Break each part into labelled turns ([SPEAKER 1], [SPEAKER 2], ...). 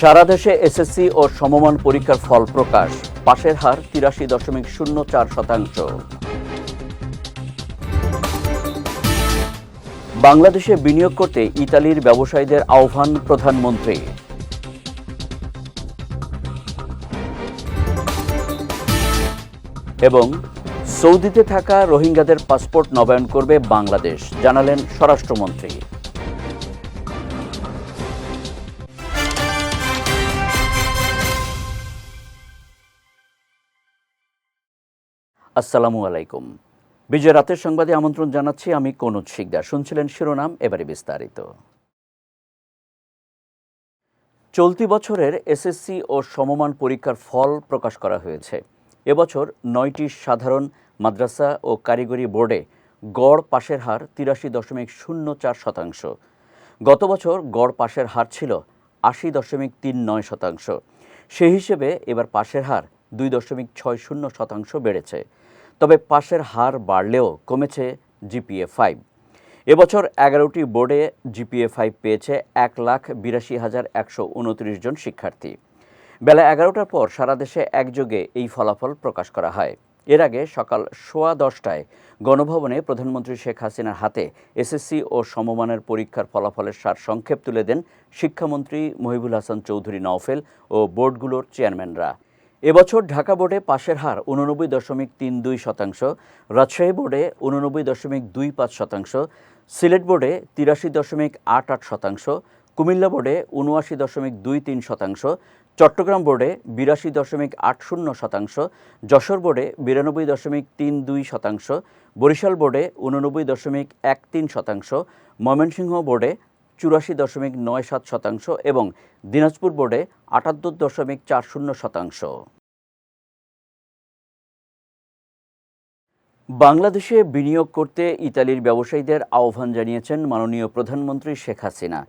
[SPEAKER 1] সারা দেশে এসএসসি ও সমমান পরীক্ষার ফল প্রকাশ। পাশের হার তিরাশি দশমিক শূন্য চার শতাংশ। বাংলাদেশে বিনিয়োগ করতে ইতালির ব্যবসায়ীদের আহ্বান প্রধানমন্ত্রী। এবং সৌদিতে থাকা রোহিঙ্গাদের পাসপোর্ট নবায়ন করবে বাংলাদেশ, জানালেন স্বরাষ্ট্রমন্ত্রী। আসসালামু আলাইকুম। বিজয় রাতের সংবাদে আমন্ত্রণ জানাচ্ছি আমি কনুজ শিকদার। শুনছিলেন শিরোনাম, এবারে বিস্তারিত। চলতি বছরের এসএসসি ও সমমান পরীক্ষার ফল প্রকাশ করা হয়েছে। এবছর নয়টি সাধারণ মাদ্রাসা ও কারিগরি বোর্ডে গড় পাশের হার তিরাশি দশমিক শূন্য চার শতাংশ। গত বছর গড় পাশের হার ছিল আশি দশমিক তিন নয় শতাংশ। সেই হিসেবে এবার পাশের হার দুই দশমিক ছয় শূন্য শতাংশ বেড়েছে। তবে পাশের হার বাড়লেও কমেছে জিপিএ ফাইভ। এবছর এগারোটি বোর্ডে জিপিএ ফাইভ পেয়েছে এক লাখ বিরাশি হাজার একশো উনত্রিশ জন শিক্ষার্থী। বেলা এগারোটার পর সারা দেশে একযোগে এই ফলাফল প্রকাশ করা হয়। এর আগে সকাল সোয়া দশটায় গণভবনে প্রধানমন্ত্রী শেখ হাসিনার হাতে এসএসসি ও সমমানের পরীক্ষার ফলাফলের সার সংক্ষেপ তুলে দেন শিক্ষামন্ত্রী মহিবুল হাসান চৌধুরী নওফেল ও বোর্ডগুলোর চেয়ারম্যানরা। এবছর ঢাকা বোর্ডে পাশের হার উননব্বই দশমিক তিন দুই শতাংশ, রাজশাহী বোর্ডে উননব্বই দশমিক দুই পাঁচ শতাংশ, সিলেট বোর্ডে তিরাশি দশমিক আট আট শতাংশ, কুমিল্লা বোর্ডে উনআশি দশমিক দুই তিন শতাংশ, চট্টগ্রাম বোর্ডে বিরাশি দশমিক আট শূন্য শতাংশ, যশোর বোর্ডে বিরানব্বই দশমিক তিন দুই শতাংশ, বরিশাল বোর্ডে উননব্বই দশমিক এক তিন শতাংশ, ময়মনসিংহ বোর্ডে চুরাশি দশমিক নয় সাত শতাংশ এবং দিনাজপুর বোর্ডে আটাত্তর দশমিক চার শূন্য শতাংশ। বাংলাদেশে বিনিয়োগ করতে ইতালির ব্যবসায়ীদের আহ্বান জানিয়েছেন মাননীয় প্রধানমন্ত্রী শেখ হাসিনা।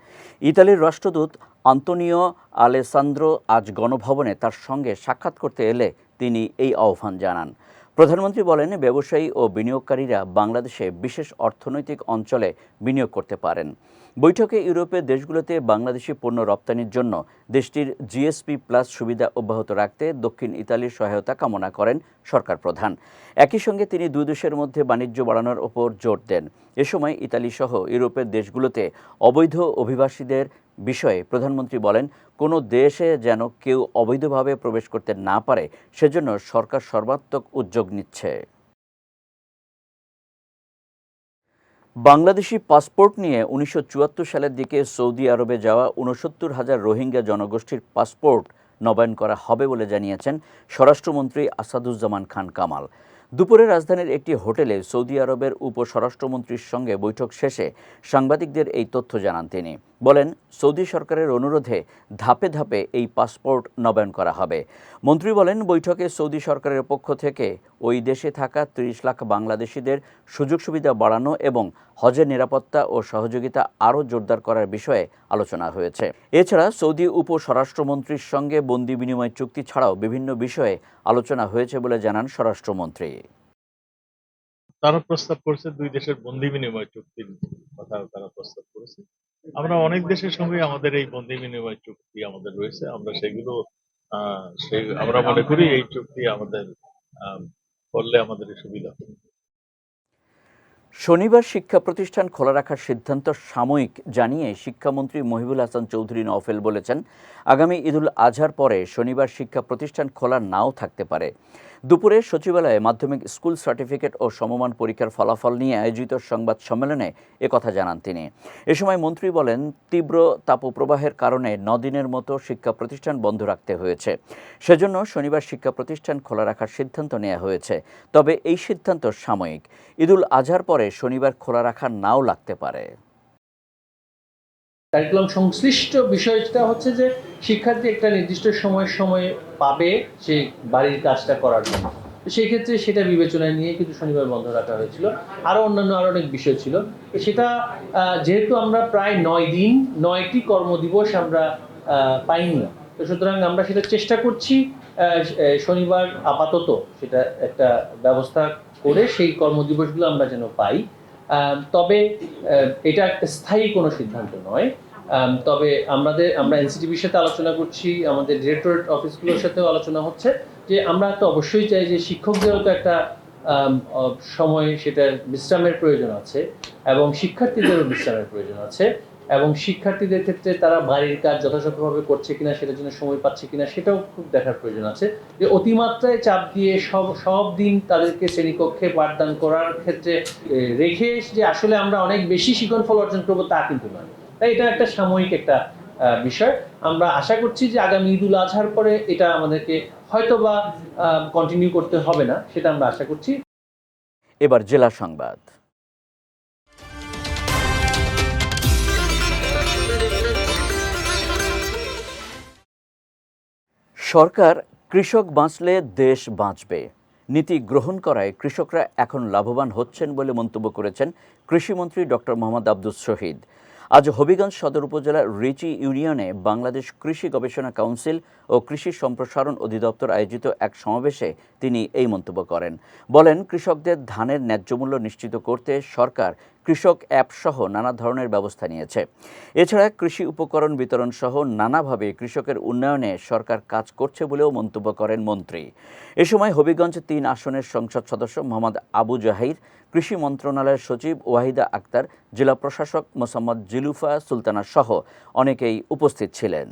[SPEAKER 1] ইতালির রাষ্ট্রদূত আন্তোনিও আলেসান্দ্রো আজ গণভবনে তার সঙ্গে সাক্ষাৎ করতে এলে তিনি এই আহ্বান জানান। প্রধানমন্ত্রী বলেন, ব্যবসায়ী ও বিনিয়োগকারীরা বাংলাদেশে বিশেষ অর্থনৈতিক অঞ্চলে বিনিয়োগ করতে পারেন। বৈঠকে ইউরোপের দেশগুলোতে বাংলাদেশি পণ্য রপ্তানির জন্য দেশটির জিএসপি প্লাস সুবিধা অব্যাহত রাখতে দক্ষিণ ইতালির সহায়তা কামনা করেন সরকার প্রধান। একই সঙ্গে তিনি দুই দেশের মধ্যে বাণিজ্য বাড়ানোর ওপর জোর দেন। এ সময় ইতালি সহ ইউরোপের দেশগুলোতে অবৈধ অভিবাসীদের বিষয়ে প্রধানমন্ত্রী বলেন, কোনো দেশে যেন কেউ অবৈধভাবে প্রবেশ করতে না পারে, সেজন্য সরকার সর্বাত্মক উদ্যোগ নিচ্ছে। বাংলাদেশি পাসপোর্ট নিয়ে উনিশশো চুয়াত্তর সালের দিকে সৌদি আরবে যাওয়া উনসত্তর হাজার রোহিঙ্গা জনগোষ্ঠীর পাসপোর্ট নবায়ন করা হবে বলে জানিয়েছেন স্বরাষ্ট্রমন্ত্রী আসাদুজ্জামান খান কামাল। দুপুরে রাজধানীর একটি হোটেলে সৌদি আরবের উপস্বরাষ্ট্রমন্ত্রীর সঙ্গে বৈঠক শেষে সাংবাদিকদের এই তথ্য জানান তিনি। বলেন, সৌদি সরকারের অনুরোধে ধাপে ধাপে এই পাসপোর্ট নবায়ন করা হবে। মন্ত্রী বলেন, বৈঠকে সৌদি সরকারের পক্ষ থেকে ওই দেশে থাকা ত্রিশ লাখ বাংলাদেশিদের সুযোগ সুবিধা বাড়ানো এবং হজের নিরাপত্তা ও সহযোগিতা আরও জোরদার করার বিষয়ে আলোচনা হয়েছে। এছাড়া সৌদি উপস্বরাষ্ট্রমন্ত্রীর সঙ্গে বন্দি বিনিময় চুক্তি ছাড়াও বিভিন্ন বিষয়ে আলোচনা হয়েছে বলে জানান স্বরাষ্ট্রমন্ত্রী।
[SPEAKER 2] তারা প্রস্তাব করেছে, দুই দেশের বন্দি বিনিময় চুক্তির কথা তারা প্রস্তাব করেছে। আমরা অনেক দেশের সঙ্গে আমাদের এই বন্দি বিনিময় চুক্তি আমাদের রয়েছে, আমরা সেগুলো আমরা মনে করি এই চুক্তি আমাদের করলে আমাদের সুবিধা হবে।
[SPEAKER 1] শনিবার শিক্ষা প্রতিষ্ঠান খোলা রাখার সিদ্ধান্ত সাময়িক জানিয়ে শিক্ষামন্ত্রী মহিবুল হাসান চৌধুরী নওফেল বলেছেন, আগামী ঈদুল আজহার পরে শনিবার শিক্ষা প্রতিষ্ঠান খোলা নাও থাকতে পারে। দুপুরে সচিবালয়ে মাধ্যমিক স্কুল সার্টিফিকেট ও সমমান পরীক্ষার ফলাফল নিয়ে আয়োজিত সংবাদ সম্মেলনে একথা জানান তিনি। এ সময় মন্ত্রী বলেন, তীব্র তাপপ্রবাহের কারণে নদিনের মতো শিক্ষা প্রতিষ্ঠান বন্ধ রাখতে হয়েছে। সেজন্য শনিবার শিক্ষা প্রতিষ্ঠান খোলা রাখার সিদ্ধান্ত নেওয়া হয়েছে। তবে এই সিদ্ধান্ত সাময়িক। ঈদুল আজহার পরে শনিবার খোলা রাখা নাও লাগতে পারে।
[SPEAKER 3] কারিকুলাম সংশ্লিষ্ট বিষয়টা হচ্ছে যে শিক্ষার্থী একটা নির্দিষ্ট সময় সময়ে পাবে সেই বাড়ির কাজটা করার জন্য। সেই ক্ষেত্রে সেটা বিবেচনায় নিয়ে কিন্তু শনিবার বন্ধ রাখা হয়েছিল। আরও অন্যান্য আরও অনেক বিষয় ছিল। সেটা যেহেতু আমরা প্রায় নয় দিন, নয়টি কর্মদিবস আমরা পাইনি। তো সুতরাং আমরা সেটা চেষ্টা করছি শনিবার আপাতত সেটা একটা ব্যবস্থা করে সেই কর্মদিবসগুলো আমরা যেন পাই। তবে এটা স্থায়ী কোনো সিদ্ধান্ত নয়। তবে আমাদের, আমরা এনসিটিভির সাথে আলোচনা করছি, আমাদের ডিরেক্টরেট অফিসগুলোর সাথেও আলোচনা হচ্ছে যে আমরা তো অবশ্যই চাই যে শিক্ষকদেরও তো একটা সময় সেটার বিশ্রামের প্রয়োজন আছে এবং শিক্ষার্থীদেরও বিশ্রামের প্রয়োজন আছে এবং শিক্ষার্থীদের ক্ষেত্রে তারা বাড়ির কাজ যথাযথভাবে করছে কিনা, সেটার জন্য সময় পাচ্ছে কিনা, সেটাও খুব দেখার প্রয়োজন আছে। যে অতিমাত্রায় চাপ দিয়ে সব সব দিন তাদেরকে শ্রেণীকক্ষে পাঠদান করার ক্ষেত্রে রেখে যে আসলে আমরা অনেক বেশি শিখন ফল অর্জন করব তা কিন্তু নয়। তাই এটা একটা সাময়িক একটা বিষয়। আমরা আশা করছি যে আগামী ঈদুল আজহার পরে এটা আমাদেরকে হয়তো বা কন্টিনিউ করতে হবে না, সেটা আমরা আশা করছি।
[SPEAKER 1] এবার জেলা সংবাদ। সরকার কৃষক বাঁচলে দেশ বাঁচবে। নীতি গ্রহণ করায় কৃষকরা এখন লাভবান হচ্ছেন বলে মন্তব্য করেছেন কৃষিমন্ত্রী ডক্টর মোহাম্মদ আব্দুস শহীদ। আজ হবিগঞ্জ সদর উপজেলার রিচি ইউনিয়নে বাংলাদেশ কৃষি গবেষণা কাউন্সিল ও কৃষি সম্প্রসারণ অধিদপ্তর আয়োজিত এক সমাবেশে তিনি এই মন্তব্য করেন। বলেন, কৃষকদের ধানের ন্যায্য মূল্য নিশ্চিত করতে সরকার কৃষক অ্যাপ সহ নানা ধরনের ব্যবস্থা নিয়েছে। এছাড়া কৃষি উপকরণ বিতরণ সহ নানাভাবে কৃষকের উন্নয়নে সরকার কাজ করছে বলেও মন্তব্য করেন মন্ত্রী। এ সময় হবিগঞ্জ তিন আসনের সংসদ সদস্য মোহাম্মদ আবু জাহির, কৃষি মন্ত্রণালয়ের সচিব ওয়াহিদা আক্তার, জেলা প্রশাসক মোসাম্মদ জিলুফা সুলতানা সহ অনেকেই উপস্থিত ছিলেন।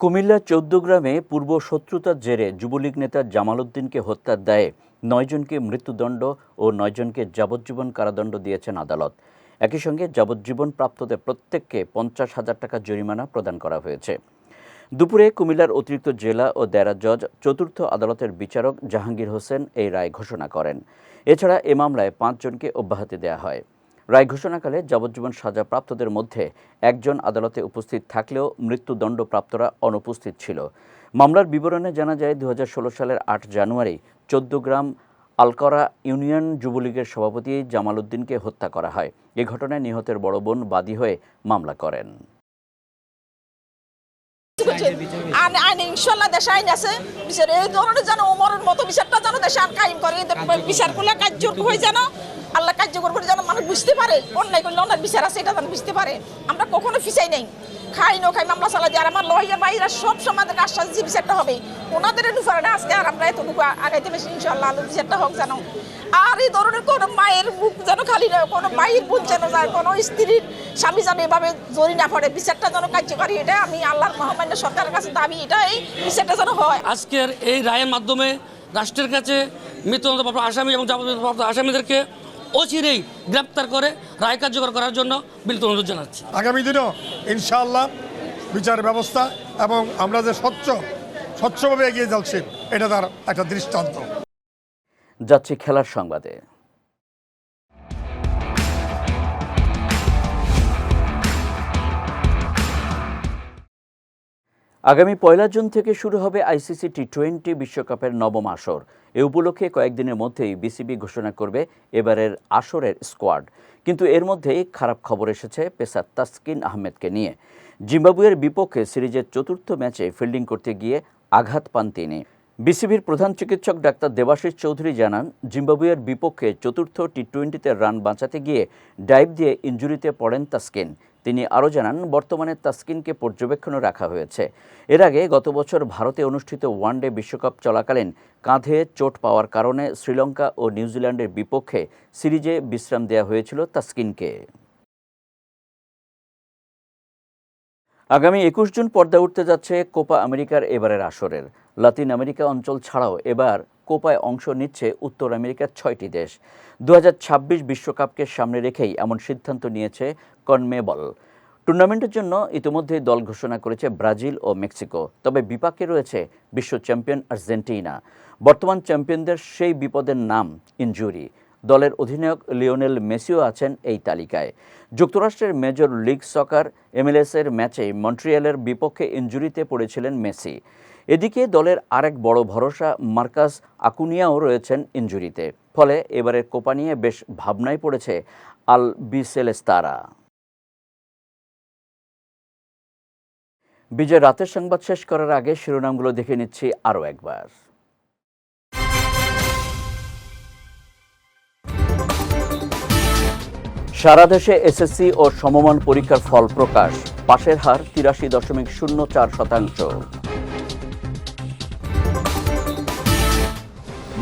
[SPEAKER 1] কুমিল্লার চৌদ্দগ্রামে পূর্ব শত্রুতার জেরে যুবলীগ নেতা জামাল উদ্দিনকে হত্যার দায়ে নয়জনকে মৃত্যুদণ্ড ও নয়জনকে যাবজ্জীবন কারাদণ্ড দিয়েছেন আদালত। একই সঙ্গে যাবজ্জীবন প্রাপ্তদের প্রত্যেককে পঞ্চাশ হাজার টাকা জরিমানা প্রদান করা হয়েছে। দুপুরে কুমিল্লার অতিরিক্ত জেলা ও দেরা জজ চতুর্থ আদালতের বিচারক জাহাঙ্গীর হোসেন এই রায় ঘোষণা করেন। এছাড়া এ মামলায় পাঁচজনকে অব্যাহতি দেওয়া হয়। রায় ঘোষণাকালে যাবজ্জীবন সাজাপ্রাপ্তদের মধ্যে একজন আদালতে উপস্থিত থাকলেও মৃত্যুদণ্ডপ্রাপ্তরা অনুপস্থিত ছিল। মামলার বিবরণে জানা যায়, দুহাজার ষোলো সালের আট জানুয়ারি চোদ্দগ্রাম আলকরা ইউনিয়ন যুবলীগের সভাপতি জামাল উদ্দিনকে হত্যা করা হয়। এ ঘটনায় নিহতের বড় বোন বাদী হয়ে মামলা করেন।
[SPEAKER 4] আইন আছে। বিচার এই ধরনের যেন মতো বিচারটা যেন দেশে আর করে কার্যকর হয়ে যেন আল্লাহ কার্যকর করে যেন মানুষ বুঝতে পারে, অন্যায় করলে অন্যায় বিচার আছে, এটা যেন বুঝতে পারে। আমরা কখনো ফিসাই নেই। খাই, নো খাই, মামলা চালা আর আমার লহিয়া বাইরা সব সময় আশ্বাস যে বিচারটা হবে, ওনাদের নুফারে না আজকে আর আমরা এতটুকু আগাইতে বেশি ইনশাল্লাহ আল্লাহ বিচারটা হোক যেন। আর এই ধরনের কোনো মায়ের বুক যেন খালি নয় কোনো মায়ের বুক যেন যায়, কোনো স্ত্রীর স্বামী যেন এভাবে জড়ি না পড়ে, বিচারটা যেন কার্যকারী, এটা আমি আল্লাহর মহামান্য সরকারের কাছে দাবি এটা এই বিচারটা যেন হয়।
[SPEAKER 5] আজকের এই রায়ের মাধ্যমে রাষ্ট্রের কাছে মৃত্যুদণ্ডপ্রাপ্ত আসামি এবং যাবতীয়প্রাপ্ত আসামিদেরকে অচিরেই গ্রেপ্তার করে রায় কার্যকর করার জন্য বিলত অনুরোধ জানাচ্ছি।
[SPEAKER 6] আগামী দিনও ইনশাআল্লাহ বিচার ব্যবস্থা এবং আমরা যে স্বচ্ছ স্বচ্ছভাবে এগিয়ে যাচ্ছি এটা তার একটা দৃষ্টান্ত।
[SPEAKER 1] যাচ্ছি খেলার সংবাদে। আগামী পয়লা জুন থেকে শুরু হবে আইসিসি টি টোয়েন্টি বিশ্বকাপের নবম আসর। এ উপলক্ষে কয়েকদিনের মধ্যেই বিসিবি ঘোষণা করবে এবারের আসরের স্কোয়াড। কিন্তু এর মধ্যেই খারাপ খবর এসেছে পেসার তাসকিন আহমেদকে নিয়ে। জিম্বাবুয়ের বিপক্ষে সিরিজের চতুর্থ ম্যাচে ফিল্ডিং করতে গিয়ে আঘাত পান তিনি। বিসিবির প্রধান চিকিৎসক ডাক্তার দেবাশিস চৌধুরী জানান, জিম্বাবুয়ের বিপক্ষে চতুর্থ টি টোয়েন্টিতে রান বাঁচাতে গিয়ে ডাইভ দিয়ে ইঞ্জুরিতে পড়েন তাসকিন। তিনি আরও জানান, বর্তমানে তাসকিনকে পর্যবেক্ষণে রাখা হয়েছে। এর আগে গত বছর ভারতে অনুষ্ঠিত ওয়ানডে বিশ্বকাপ চলাকালীন কাঁধে চোট পাওয়ার কারণে শ্রীলঙ্কা ও নিউজিল্যান্ডের বিপক্ষে সিরিজে বিশ্রাম দেওয়া হয়েছিল তাসকিনকে। আগামী একুশ জুন পর্দা উঠতে যাচ্ছে কোপা আমেরিকার এবারের আসরের। লাতিন আমেরিকা অঞ্চল ছাড়াও এবার কোপায় অংশ নিচ্ছে উত্তর আমেরিকার ছয়টি দেশ। দু বিশ্বকাপকে সামনে রেখেই এমন সিদ্ধান্ত নিয়েছে কনমেবল। টুর্নামেন্টের জন্য ইতিমধ্যেই দল ঘোষণা করেছে ব্রাজিল ও মেক্সিকো। তবে বিপাকে রয়েছে বিশ্ব চ্যাম্পিয়ন আর্জেন্টিনা। বর্তমান চ্যাম্পিয়নদের সেই বিপদের নাম, ইনজুরি। দলের অধিনায়ক লিওনেল মেসিও আছেন এই তালিকায়। যুক্তরাষ্ট্রের মেজর লিগ সকার এমএলএসের ম্যাচে মন্ট্রিয়ালের বিপক্ষে ইনজুরিতে পড়েছিলেন মেসি। এদিকে দলের আরেক বড় ভরসা মার্কাস আকুনিয়াও রয়েছেন ইনজুরিতে। ফলে এবারের কোপা নিয়ে বেশ ভাবনায় পড়েছে আল বিসেলেস্তারা। বিজয় রাতের সংবাদ শেষ করার আগে শিরোনামগুলো দেখে নিচ্ছি আরও একবার। সারা দেশে এসএসসি ও সমমান পরীক্ষার ফল প্রকাশ, পাশের হার তিরাশি দশমিক শূন্য চার শতাংশ।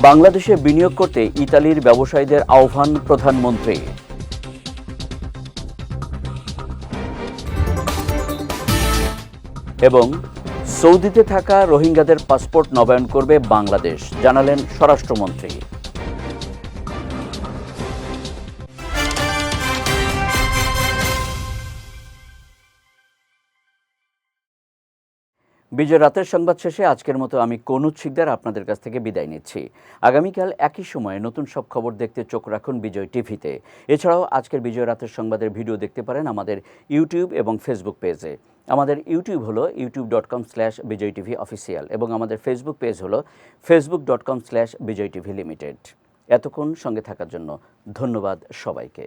[SPEAKER 1] বাংলাদেশে বিনিয়োগ করতে ইতালির ব্যবসায়ীদের আহ্বান প্রধানমন্ত্রী। এবং সৌদিতে থাকা রোহিঙ্গাদের পাসপোর্ট নবায়ন করবে বাংলাদেশ, জানালেন স্বরাষ্ট্রমন্ত্রী। বিজয় রাতের সংবাদ শেষে আজকের মতো আমি কনুজ শিকদার আপনাদের কাছ থেকে বিদায় নিচ্ছি। আগামীকাল একই সময়ে নতুন সব খবর দেখতে চোখ রাখুন বিজয় টিভিতে। এছাড়াও আজকের বিজয় রাতের সংবাদের ভিডিও দেখতে পারেন আমাদের ইউটিউব এবং ফেসবুক পেজে। আমাদের ইউটিউব হলো YouTube dot com slash Bijoy TV official এবং আমাদের ফেসবুক পেজ হলো Facebook dot com slash Bijoy TV limited. এতক্ষণ সঙ্গে থাকার জন্য ধন্যবাদ সবাইকে।